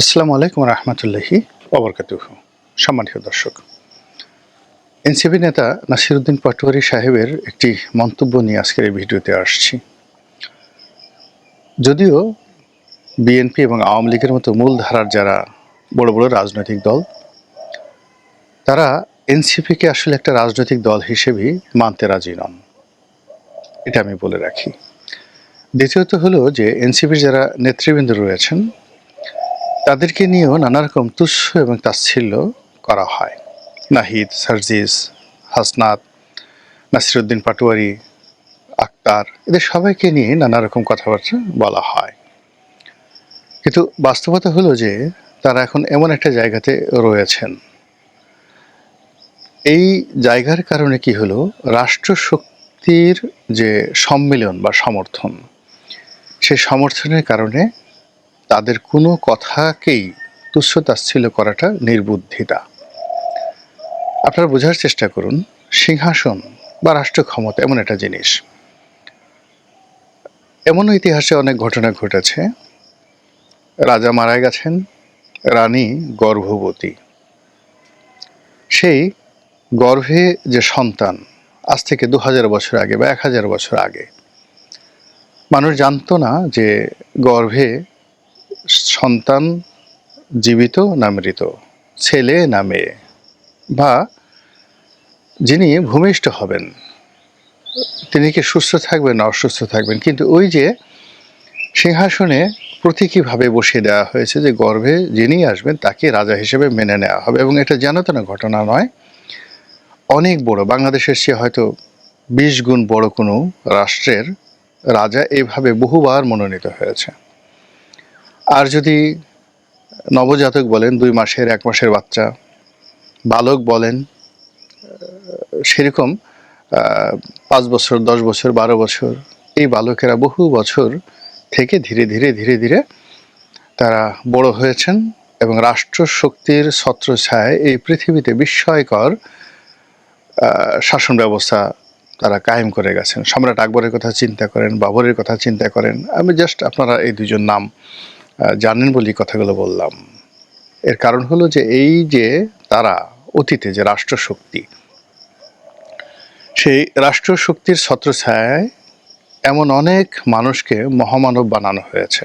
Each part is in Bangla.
আসসালামু আলাইকুম রহমতুল্লাহি অবরকাতুহ সম্মানিত দর্শক, এনসিপি নেতা নাসিরুদ্দিন পাটোয়ারি সাহেবের একটি মন্তব্য নিয়ে আজকের এই ভিডিওতে আসছি। যদিও বিএনপি এবং আওয়ামী লীগের মতো মূল ধারার যারা বড় বড় রাজনৈতিক দল, তারা এনসিপিকে আসলে একটা রাজনৈতিক দল হিসেবেই মানতে রাজি নন। এটা আমি বলে রাখি। দ্বিতীয়ত হলো যে এনসিপির যারা নেতৃবৃন্দ রয়েছেন তাদেরকে নিয়েও নানা রকম তুচ্ছ এবং তাচ্ছিল্য করা হয়। নাহিদ, সার্জিস, হাসনাত, নাসিরুদ্দিন পাটোয়ারি, আক্তার, এদের সবাইকে নিয়ে নানা রকম কথাবার্তা বলা হয়। কিন্তু বাস্তবতা হলো যে, তারা এখন এমন একটা জায়গাতে রয়েছেন। এই জায়গার কারণে কি হলো? রাষ্ট্র শক্তির যে সম্মিলন বা সমর্থন, সেই সমর্থনের কারণে তাদের কোনো কথাকেই তুচ্ছ তাচ্ছিল্য করাটা নির্বুদ্ধিতা। আপনারা বোঝার চেষ্টা করুন, সিংহাসন বা রাষ্ট্র ক্ষমতা এমন একটা জিনিস। এমনও ইতিহাসে অনেক ঘটনা ঘটেছে। রাজা মারা গেছেন, রানী গর্ভবতী। সেই গর্ভে যে সন্তান, আজ থেকে দু হাজার বছর আগে বা এক হাজার বছর আগে। মানুষ জানতো না যে গর্ভে সন্তান জীবিত না মৃত, ছেলে না মেয়ে, বা যিনি ভূমিষ্ঠ হবেন, তিনি কি সুস্থ থাকবেন না অসুস্থ থাকবেন? কিন্তু ওই যে সিংহাসনে প্রতীকীভাবে বসিয়ে দেওয়া হয়েছে যে গর্ভে যিনি আসবেন তাকে রাজা হিসেবে মেনে নেওয়া হবে। এবং এটা জানাতনা ঘটনা নয়, অনেক বড়। বাংলাদেশের সে হয়তো বিশ গুণ বড় কোনো রাষ্ট্রের রাজা এভাবে বহুবার মনোনীত হয়েছে। আর যদি নবজাতক বলেন, দুই মাসের, এক মাসের বাচ্চা, বালক বলেন সেরকম পাঁচ বছর, দশ বছর, বারো বছর, এই বালকেরা বহু বছর থেকে ধীরে ধীরে ধীরে ধীরে তারা বড় হয়েছেন এবং রাষ্ট্র শক্তির ছত্রছায়ায় এই পৃথিবীতে বিস্ময়কর শাসন ব্যবস্থা তারা কায়েম করে গেছেন। সম্রাট আকবরের কথা চিন্তা করেন, বাবরের কথা চিন্তা করেন। আমি জাস্ট আপনারা এই দুজন নাম জানেন বলেই কথাগুলো বললাম। এর কারণ হলো যে এই যে তারা অতীতে যে রাষ্ট্রশক্তি, সেই রাষ্ট্রশক্তির ছত্রছায়ায় এমন অনেক মানুষকে মহামানব বানানো হয়েছে।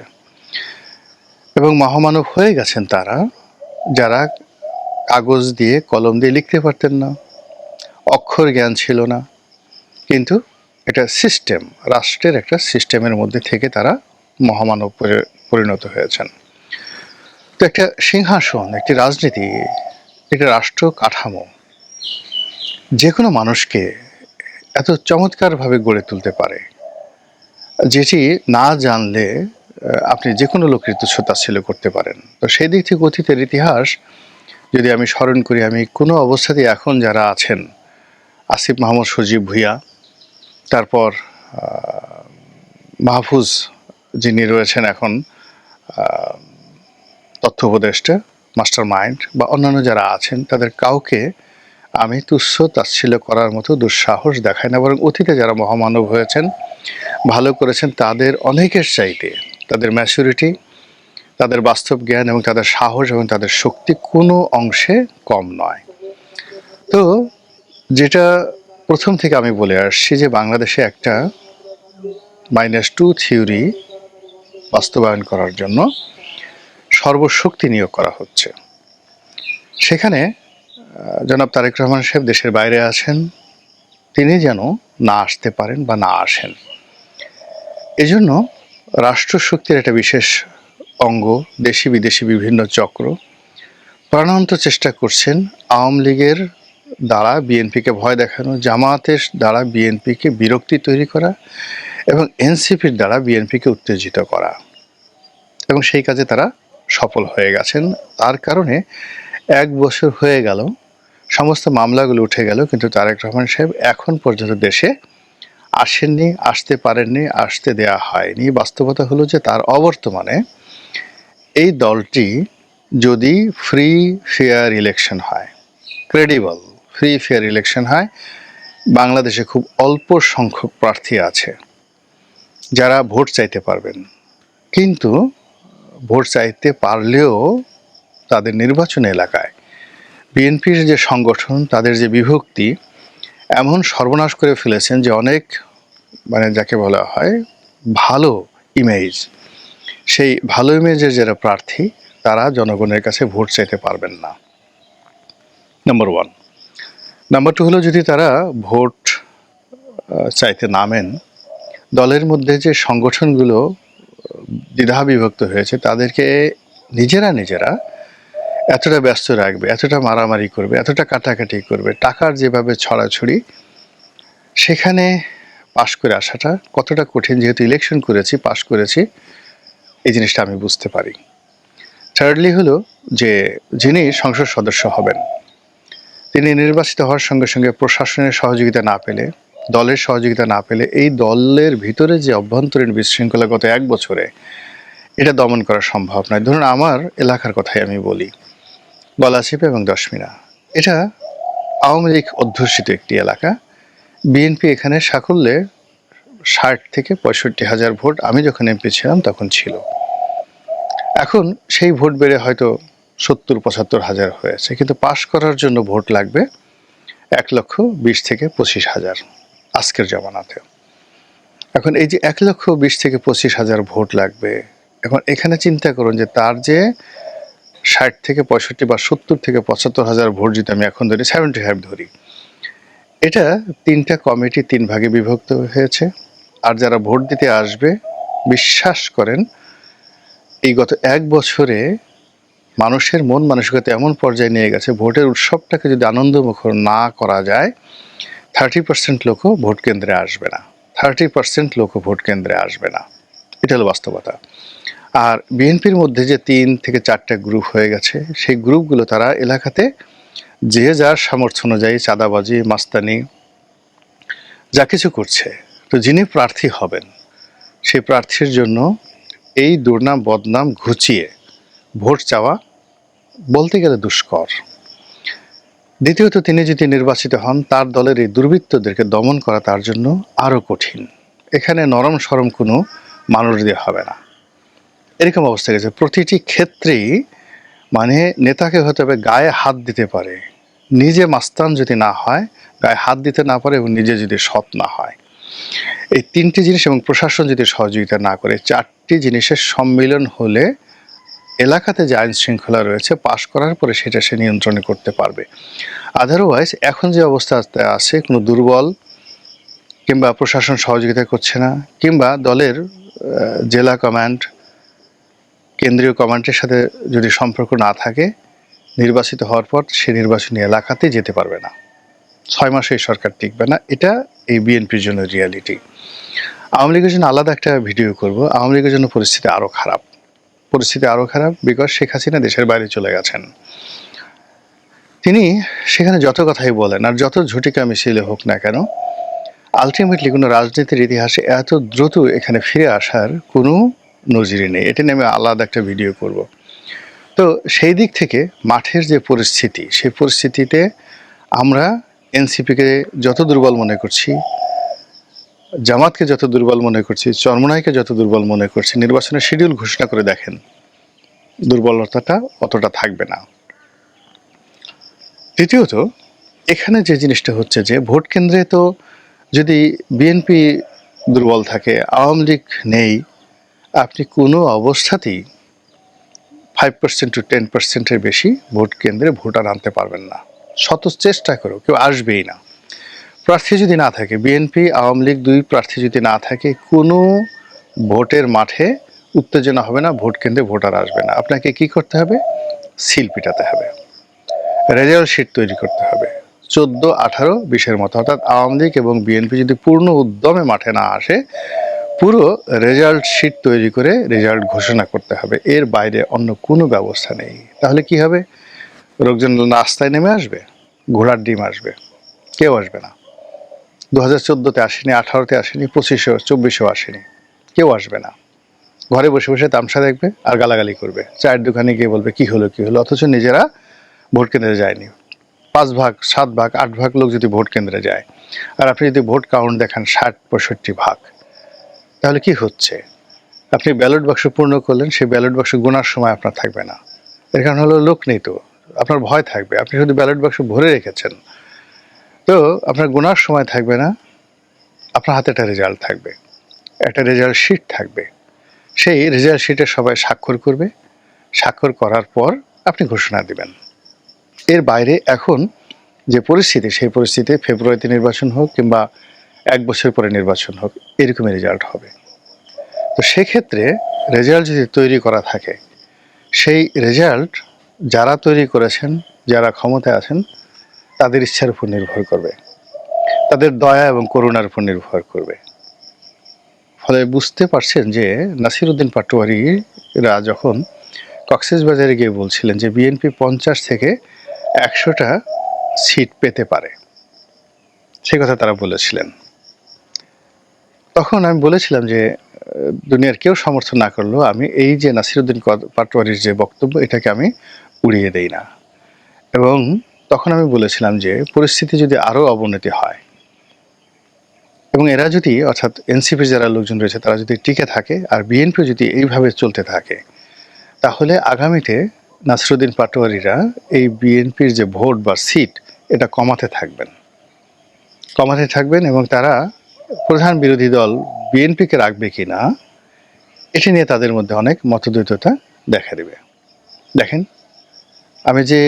এবং মহামানব হয়ে গেছেন তারা, যারা কাগজ দিয়ে কলম দিয়ে লিখতে পারতেন না, অক্ষর জ্ঞান ছিল না। কিন্তু এটা সিস্টেম রাষ্ট্রের একটা সিস্টেমের মধ্যে থেকে তারা মহামানব পরিণত হয়েছেন। তো একটা সিংহাসন, একটি রাজনীতি, একটা রাষ্ট্র কাঠামো যে কোনো মানুষকে এত চমৎকারভাবে গড়ে তুলতে পারে, যেটি না জানলে আপনি যে কোনো লোকের তাচ্ছিল্য করতে পারেন। তো সেই দিক থেকে অতীতের ইতিহাস, যদি আমি স্মরণ করি, আমি কোনো অবস্থাতে এখন যারা আছেন, আসিফ মাহমুদ সজীব ভুইয়া, তারপর মাহফুজ যিনি রয়েছেন এখন তথ্য উপদেষ্টা মাস্টার মাইন্ড বা অন্যান্য যারা আছেন, তাদের কাউকে আমি তুচ্ছ তাচ্ছিল্য করার মতো দুঃসাহস দেখাই না। বরং অতীতে যারা মহামানব হয়েছেন, ভালো করেছেন, তাদের অনেকের চাইতে তাদের ম্যাচুরিটি তাদের বাস্তব জ্ঞান এবং তাদের সাহস এবং তাদের শক্তি কোনো অংশে কম নয়। তো যেটা প্রথম থেকে আমি বলে আসছি যে বাংলাদেশে একটা মাইনাস টু থিওরি বাস্তবায়ন করার জন্য সর্বশক্তি নিয়োগ করা হচ্ছে। সেখানে জনাব তারেক রহমান সাহেব দেশের বাইরে আছেন। তিনি যেন না আসতে পারেন বা না আসেন। এজন্য রাষ্ট্রশক্তির একটা বিশেষ অঙ্গ, দেশি বিদেশি বিভিন্ন চক্র, প্রাণান্ত চেষ্টা করছেন আওয়ামী লীগের দ্বারা বিএনপিকে ভয় দেখানো জামায়াতের দ্বারা বিএনপিকে বিরক্তি তৈরি করা এবং এনসিপির দ্বারা বিএনপিকে উত্তেজিত করা। এবং সেই কাজে তারা সফল হয়ে গেছেন। তার কারণে এক বছর হয়ে গেল, সমস্ত মামলাগুলো উঠে গেল, কিন্তু তারেক রহমান সাহেব এখন পর্যন্ত দেশে আসেননি, আসতে পারেননি, আসতে দেয়া হয়নি। বাস্তবতা হলো যে তার অবর্তমানে এই দলটি যদি ফ্রি ফেয়ার ইলেকশন হয় ক্রেডিবল ফ্রি ফেয়ার ইলেকশন হয়, বাংলাদেশে খুব অল্প সংখ্যক প্রার্থী আছে। যারা ভোট চাইতে পারবেন। কিন্তু ভোট চাইতে পারলেও তাদের নির্বাচন এলাকায় বিএনপির যে সংগঠন, তাদের যে বিভক্তি, এমন সর্বনাশ করে ফেলেছেন যে অনেক মানে যাকে বলা হয়, ভালো ইমেজ সেই ভালো ইমেজের যারা প্রার্থী, তারা জনগণের কাছে ভোট চাইতে পারবেন না। নাম্বার ওয়ান নাম্বার টু হলো যদি তারা ভোট চাইতে নামেন দলের মধ্যে যে সংগঠনগুলো দ্বিধা বিভক্ত হয়েছে, তাদেরকে নিজেরা নিজেরা এতটা ব্যস্ত রাখবে, এতটা মারামারি করবে, এতটা কাটাকাটি করবে, টাকার যেভাবে ছড়াছড়ি, সেখানে পাশ করে আসাটা কতটা কঠিন, যেহেতু ইলেকশন করেছি, পাশ করেছি, এই জিনিসটা আমি বুঝতে পারি। থার্ডলি হলো যে, যিনি সংসদ সদস্য হবেন, তিনি নির্বাচিত হওয়ার সঙ্গে সঙ্গে প্রশাসনের সহযোগিতা না পেলে দলের সহযোগিতা না পেলে এই দলের ভিতরে যে অভ্যন্তরীণ বিশৃঙ্খলা গত এক বছরে, এটা দমন করা সম্ভব নয়। ধরুন আমার এলাকার কথাই আমি বলি গলাচিপ এবং দশমিনা। এটা আওয়ামী লীগ অধ্যুষিত একটি এলাকা। বিএনপি এখানে সাকল্যে ষাট থেকে পঁয়ষট্টি হাজার ভোট আমি যখন এমপি ছিলাম তখন ছিল। এখন সেই ভোট বেড়ে হয়তো সত্তর, পঁচাত্তর হাজার হয়েছে। কিন্তু পাশ করার জন্য ভোট লাগবে এক লক্ষ বিশ থেকে পঁচিশ হাজার। আজকের জমানাতে এখন এই যে এক লক্ষ বিশ থেকে পঁচিশ হাজার ভোট লাগবে, এখন এখানে চিন্তা করুন যে তার যে ষাট থেকে পঁয়ষট্টি বা সত্তর থেকে পঁচাত্তর হাজার ভোট যদি আমি এখন ধরি সেভেন্টি ফাইভ ধরি, এটা তিনটা কমিটি তিন ভাগে বিভক্ত হয়েছে। আর যারা ভোট দিতে আসবে, বিশ্বাস করেন, এই গত এক বছরে মানুষের মন মানসিকতা এমন পর্যায়ে নিয়ে গেছে, ভোটের উৎসবটাকে যদি আনন্দমুখর না করা যায় থার্টি পার্সেন্ট লোকও ভোট কেন্দ্রে আসবে না। থার্টি পার্সেন্ট লোকও ভোট কেন্দ্রে আসবে না। এটা হলো বাস্তবতা। আর বিএনপির মধ্যে যে তিন থেকে চারটা গ্রুপ হয়ে গেছে, সেই গ্রুপগুলো তারা এলাকাতে যে যার সামর্থ্য অনুযায়ী চাঁদাবাজি, মাস্তানি, যা কিছু করছে, তো যিনি প্রার্থী হবেন, সেই প্রার্থীর জন্য এই দুর্নাম বদনাম ঘুচিয়ে ভোট চাওয়া বলতে গেলে দুষ্কর। দ্বিতীয়ত, তিনি যদি নির্বাচিত হন, তার দলের এই দুর্বৃত্তদেরকে দমন করা তার জন্য আরও কঠিন। এখানে নরম সরম কোনো মানুষ দিয়ে হবে না। এরকম অবস্থা গেছে। প্রতিটি ক্ষেত্রেই মানে নেতাকে হতে হবে গায়ে হাত দিতে পারে। নিজে মাস্তান যদি না হয়, গায়ে হাত দিতে না পারে এবং নিজে যদি সৎ না হয়। এই তিনটি জিনিস এবং প্রশাসন যদি সহযোগিতা না করে, চারটি জিনিসের সম্মিলন হলে এলাকাতে যে আইন শৃঙ্খলা রয়েছে, পাশ করার পরে সেটা সে নিয়ন্ত্রণে করতে পারবে। আদারওয়াইজ এখন যে অবস্থাতে আছে, কোনো দুর্বল কিংবা প্রশাসন সহযোগিতা করছে না, কিংবা দলের জেলা কমান্ড কেন্দ্রীয় কমান্ডের সাথে যদি সম্পর্ক না থাকে, নির্বাচিত হওয়ার পর সে নির্বাচনী এলাকাতে যেতে পারবে না। ছয় মাসে এই সরকার টিকবে না, এটা এই বিএনপির জন্য রিয়ালিটি আওয়ামী লীগের জন্য আলাদা একটা ভিডিও করব। আওয়ামী লীগের জন্য পরিস্থিতি আরও খারাপ। পরিস্থিতি আরও খারাপ বিকজ শেখ হাসিনা দেশের বাইরে চলে গেছেন। তিনি সেখানে যত কথাই বলেন, আর যত ঝুটিকা মিছিলে হোক না কেন আলটিমেটলি কোনো রাজনীতির ইতিহাসে এত দ্রুত এখানে ফিরে আসার কোনো নজিরই নেই। এটা নিয়ে আমি আলাদা একটা ভিডিও করব। তো সেই দিক থেকে মাঠের যে পরিস্থিতি, সেই পরিস্থিতিতে আমরা এনসিপিকে যত দুর্বল মনে করছি জামাতকে যত দুর্বল মনে করছি, চরমনাইকে যত দুর্বল মনে করছি, নির্বাচনের শিডিউল ঘোষণা করে দেখেন। দুর্বলতাটা অতটা থাকবে না। দ্বিতীয়ত, এখানে যে জিনিসটা হচ্ছে যে, ভোট কেন্দ্রে তো যদি বিএনপি দুর্বল থাকে, আওয়ামী লীগ নেই, আপনি কোনো অবস্থাতেই ফাইভ পার্সেন্ট টু টেন পার্সেন্টের বেশি ভোট কেন্দ্রে ভোটার আনতে পারবেন না। শত চেষ্টা করো কেউ আসবেই না। প্রার্থী যদি না থাকে, বিএনপি, আওয়ামী লীগ দুই প্রার্থী যদি না থাকে, কোনো ভোটের মাঠে উত্তেজনা হবে না, ভোট কেন্দ্রে ভোটার আসবে না। আপনাকে কি করতে হবে? সিল পিটাতে হবে। রেজাল্ট শিট তৈরি করতে হবে। চোদ্দ আঠারো বিশের মতো, অর্থাৎ আওয়ামী লীগ এবং বিএনপি যদি পূর্ণ উদ্যমে মাঠে না আসে, পুরো রেজাল্ট শিট তৈরি করে রেজাল্ট ঘোষণা করতে হবে। এর বাইরে অন্য কোনো ব্যবস্থা নেই। তাহলে কি হবে? লোকজন রাস্তায় নেমে আসবে? ঘোড়ার ডিম আসবে। কেউ আসবে না। দু হাজার আসেনি, আঠারোতে আসেনি পঁচিশেও চব্বিশেও আসেনি। কেউ আসবে না। ঘরে বসে বসে তামসা দেখবে আর গালাগালি করবে। চায়ের দোকানে গিয়ে বলবে, কি হলো কি হলো? অথচ নিজেরা ভোট কেন্দ্রে যায়নি। পাঁচ ভাগ, সাত ভাগ, আট ভাগ লোক যদি ভোট কেন্দ্রে যায়, আর আপনি যদি ভোট কাউন্ট দেখেন, ষাট, পঁয়ষট্টি ভাগ, তাহলে কি হচ্ছে? আপনি ব্যালট বাক্স পূর্ণ করলেন, সেই ব্যালট বাক্স গোনার সময় আপনার থাকবে না। এর কারণ হলো লোক নেই তো। আপনার ভয় থাকবে। আপনি শুধু ব্যালট বাক্স ভরে রেখেছেন তো আপনার গোনার সময় থাকবে না, আপনার হাতে একটা রেজাল্ট থাকবে। একটা রেজাল্ট শিট থাকবে। সেই রেজাল্ট শিটে সবাই স্বাক্ষর করবে। স্বাক্ষর করার পর আপনি ঘোষণা দিবেন। এর বাইরে এখন যে পরিস্থিতি, সেই পরিস্থিতিতে ফেব্রুয়ারিতে নির্বাচন হোক কিংবা এক বছর পরে নির্বাচন হোক, এরকমই রেজাল্ট হবে। তো সেক্ষেত্রে রেজাল্ট যদি তৈরি করা থাকে, সেই রেজাল্ট যারা তৈরি করেছেন, যারা ক্ষমতায় আছেন তাদের ইচ্ছার উপর নির্ভর করবে। তাদের দয়া এবং করুণার উপর নির্ভর করবে। ফলে বুঝতে পারছেন যে নাসিরুদ্দিন পাটোয়ারিরা যখন কক্সেস বাজারে গিয়ে বলছিলেন যে বিএনপি পঞ্চাশ থেকে একশোটা সিট পেতে পারে, সে কথা তারা বলেছিলেন। তখন আমি বলেছিলাম যে, দুনিয়ার কেউ সমর্থন না করলেও আমি এই যে নাসিরুদ্দিন পাটোয়ারির যে বক্তব্য, এটাকে আমি উড়িয়ে দেই না। এবং তখন আমি বলেছিলাম যে, পরিস্থিতি যদি আরও অবনতি হয়, এবং এরা যদি, অর্থাৎ এনসিপির যারা লোকজন রয়েছে, তারা যদি টিকে থাকে, আর বিএনপি যদি এইভাবে চলতে থাকে, তাহলে আগামীতে নাসরুদ্দিন পাটোয়ারিরা এই বিএনপির যে ভোট বা সিট, এটা কমাতে থাকবেন। কমাতে থাকবেন এবং তারা প্রধান বিরোধী দল বিএনপিকে রাখবে কি না, এটি নিয়ে তাদের মধ্যে অনেক মতদ্বৈততা দেখা দেবে। দেখেন আমি যে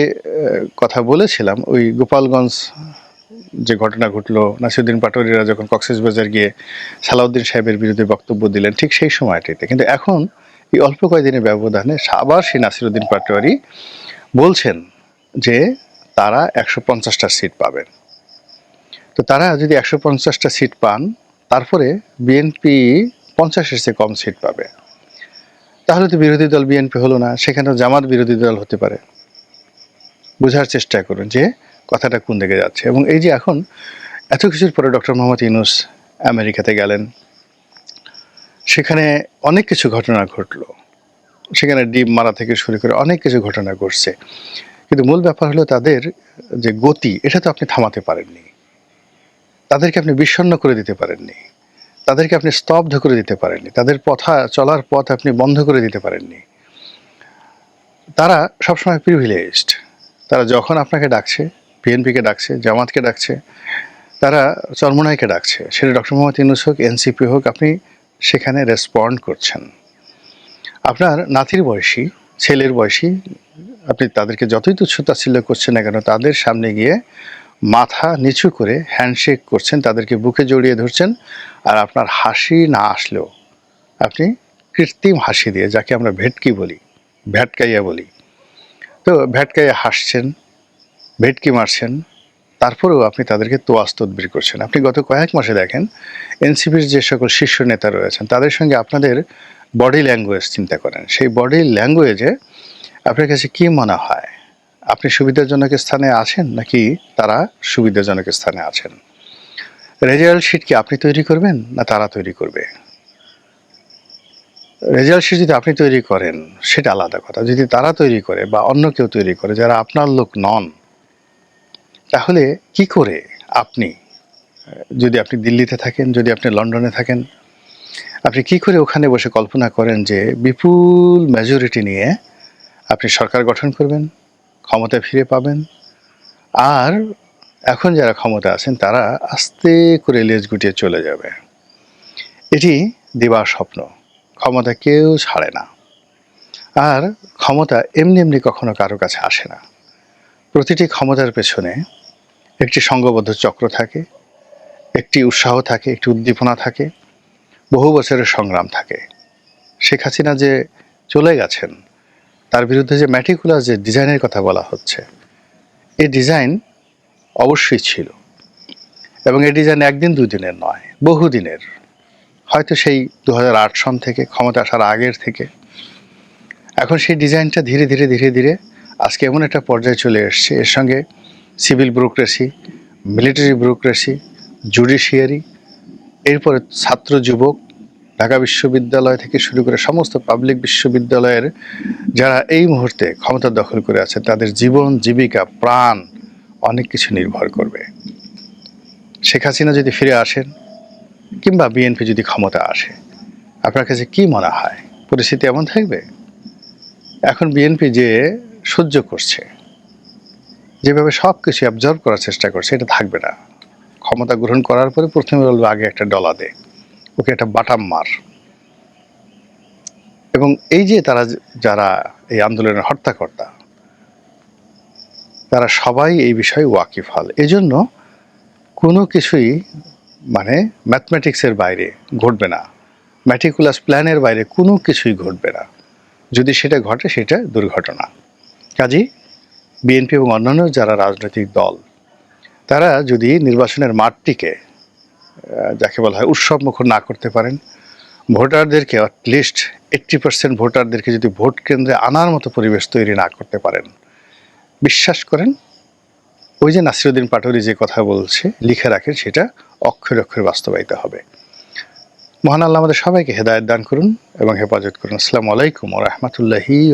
কথা বলেছিলাম, ওই গোপালগঞ্জ যে ঘটনা ঘটলো, নাসিরুদ্দিন পাটোয়ারিরা যখন কক্সবাজার গিয়ে সালাউদ্দিন সাহেবের বিরুদ্ধে বক্তব্য দিলেন, ঠিক সেই সময়টিতে। কিন্তু এখন এই অল্প কয়েকদিনের ব্যবধানে আবার সেই নাসিরুদ্দিন পাটোয়ারি বলছেন যে, তারা একশো পঞ্চাশটা সিট পাবেন। তো তারা যদি একশো পঞ্চাশটা সিট পান, তারপরে বিএনপি পঞ্চাশের চেয়ে কম সিট পাবে। তাহলে তো বিরোধী দল বিএনপি হলো না সেখানে জামাত বিরোধী দল হতে পারে। বোঝার চেষ্টা করুন যে কথাটা কোন দিকে যাচ্ছে। এবং এই যে এখন এত কিছুর পরে ডক্টর মোহাম্মদ ইউনুস আমেরিকাতে গেলেন, সেখানে অনেক কিছু ঘটনা ঘটলো। সেখানে ডিম মারা থেকে শুরু করে অনেক কিছু ঘটনা ঘটছে। কিন্তু মূল ব্যাপার হলো তাদের যে গতি, এটা তো আপনি থামাতে পারেননি। তাদেরকে আপনি বিষণ্ণ করে দিতে পারেননি। তাদেরকে আপনি স্তব্ধ করে দিতে পারেননি। তাদের পথা, চলার পথ আপনি বন্ধ করে দিতে পারেননি। তারা সবসময় প্রিভিলেজড তারা যখন আপনাকে ডাকছে, বিএনপিকে ডাকছে, জামাতকে ডাকছে, তারা চরমনাইকে ডাকছে। সেটা ডক্টর মোহাম্মদ ইউনুস হোক, এনসিপি হোক, আপনি সেখানে রেসপন্ড করছেন। আপনার নাতির বয়সী, ছেলের বয়সী, আপনি তাদেরকে যতই তুচ্ছ তাচ্ছিল্য করছেন না কেন, তাদের সামনে গিয়ে মাথা নিচু করে হ্যান্ডশেক করছেন, তাদেরকে বুকে জড়িয়ে ধরছেন, আর আপনার হাসি না আসলেও আপনি কৃত্রিম হাসি দিয়ে, যাকে আমরা ভেটকি বলি, ভ্যাটকাইয়া বলি তো ভ্যাটকাইয়া হাসছেন, ভেটকি মারছেন, তারপরেও আপনি তাদেরকে তোয়াজ তদবির করছেন। আপনি গত কয়েক মাসে দেখেন, এনসিপির যে সকল শীর্ষ নেতা রয়েছেন, তাদের সঙ্গে আপনাদের বডি ল্যাঙ্গুয়েজ চিন্তা করেন। সেই বডি ল্যাঙ্গুয়েজে আপনার কাছে কি মনে হয়? আপনি সুবিধাজনক স্থানে আছেন নাকি তারা সুবিধাজনক স্থানে আছেন? রেজাল্ট শিট কি আপনি তৈরি করবেন না তারা তৈরি করবে? রেজাল্ট শিট যদি আপনি তৈরি করেন, সেটা আলাদা কথা। যদি তারা তৈরি করে বা অন্য কেউ তৈরি করে, যারা আপনার লোক নন, তাহলে কি করে আপনি, যদি আপনি দিল্লিতে থাকেন, যদি আপনি লন্ডনে থাকেন, আপনি কি করে ওখানে বসে কল্পনা করেন যে বিপুল মেজরিটি নিয়ে আপনি সরকার গঠন করবেন, ক্ষমতা ফিরে পাবেন? আর এখন যারা ক্ষমতা আছেন, তারা আস্তে করে লেজ গুটিয়ে চলে যাবে। এটি দিবার স্বপ্ন। ক্ষমতা কেউ ছাড়ে না। আর ক্ষমতা এমনি এমনি কখনো কারও কাছে আসে না। প্রতিটি ক্ষমতার পেছনে একটি সংঘবদ্ধ চক্র থাকে, একটি উৎসাহ থাকে, একটি উদ্দীপনা থাকে, বহু বছরের সংগ্রাম থাকে। শেখ হাসিনা যে চলে গেছেন, তার বিরুদ্ধে যে ম্যাটিকুলার যে ডিজাইনের কথা বলা হচ্ছে এই ডিজাইন অবশ্যই ছিল। এবং এই ডিজাইন একদিন দুই দিনের নয় বহু দিনের হয়তো সেই দু হাজার আট সন থেকে, ক্ষমতা আসার আগের থেকে। এখন সেই ডিজাইনটা ধীরে ধীরে ধীরে ধীরে আজকে এমন একটা পর্যায়ে চলে এসছে। এর সঙ্গে civil bureaucracy, military bureaucracy, judiciary, এরপরে ছাত্র যুবক, ঢাকা বিশ্ববিদ্যালয় থেকে শুরু করে সমস্ত পাবলিক বিশ্ববিদ্যালয়ের যারা এই মুহূর্তে ক্ষমতা দখল করে আছে, তাদের জীবন, জীবিকা, প্রাণ অনেক কিছু নির্ভর করবে। শেখ হাসিনা যদি ফিরে আসেন কিংবা বিএনপি যদি ক্ষমতা আসে, আপনার কাছে কি মনে হয়? পরিস্থিতি এমন থাকবে? এখন বিএনপি যে সহ্য করছে, যেভাবে সব কিছু অবজার্ভ করার চেষ্টা করছে, এটা থাকবে না। ক্ষমতা গ্রহণ করার পরে প্রথমে বলবে, আগে একটা ডলা দে, ওকে একটা বাটাম মার। এবং এই যে তারা যারা এই আন্দোলনের হর্তাকর্তা, তারা সবাই এই বিষয়ে ওয়াকিফ হল। এজন্য কোনো কিছুই মানে ম্যাথমেটিক্সের বাইরে ঘটবে না। ম্যাটিকুলাস প্ল্যানের বাইরে কোনো কিছুই ঘটবে না। যদি সেটা ঘটে, সেটা দুর্ঘটনা। কাজেই বিএনপি এবং অন্যান্য যারা রাজনৈতিক দল, তারা যদি নির্বাচনের মাঠটিকে যাকে বলা হয় উৎসব মুখর না করতে পারেন, ভোটারদেরকে লিস্ট এইট্টি পার্সেন্ট ভোটারদেরকে যদি ভোট কেন্দ্রে আনার মতো পরিবেশ তৈরি না করতে পারেন, বিশ্বাস করেন ওই যে নাসিরুদ্দিন পাটোরি যে কথা বলছে, লিখে রাখেন, সেটা অক্ষরে অক্ষরে বাস্তবায়িত হবে। মহান আল্লাহ আমাদের সবাইকে হেদায়ত দান করুন এবং হেফাজত করুন। আসসালামু আলাইকুম ও রহমতুল্লাহি